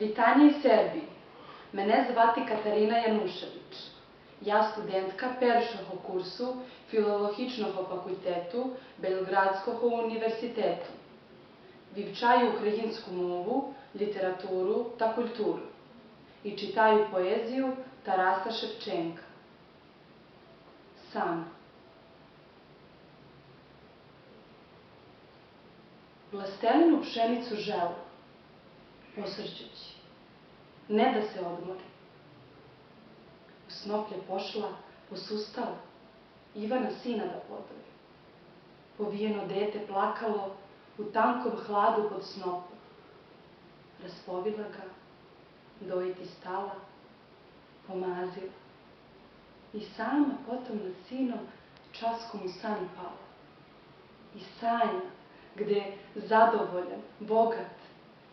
Вітання із Сербії. Мене звати Катерина Янушевич. Я студентка першого курсу філологічного факультету Белградського університету. Вивчаю українську мову, літературу та культуру і читаю поезію Тараса Шевченка. Сан. Властелину пшеницю жел, posrćući, ne da se odmori. U snoplje pošla, posustala, Ivana sina da podovi. Povijeno dete plakalo u tankom hladu pod snopom. Raspovila ga, dojiti stala, pomazila. I sama potom nad sinom časkom u san pala. I sanja, gde zadovoljan, bogat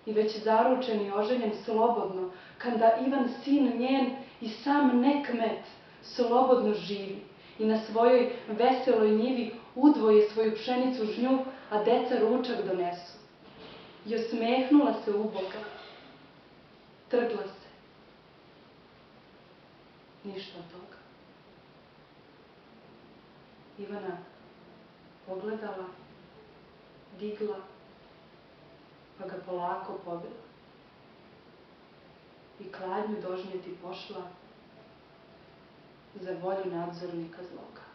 i već zaručen i oženjen slobodno, kada Ivan sin njen i sam nekmet slobodno živi i na svojoj veseloj njivi udvoje svoju pšenicu žnju, a deca ručak donesu. I osmehnula se uboga, trgla se. Ništa od toga. Ivana pogledala, digla, pa ga polako pobila. I kladnju dožnjeti pošla za volju nadzornika zloga.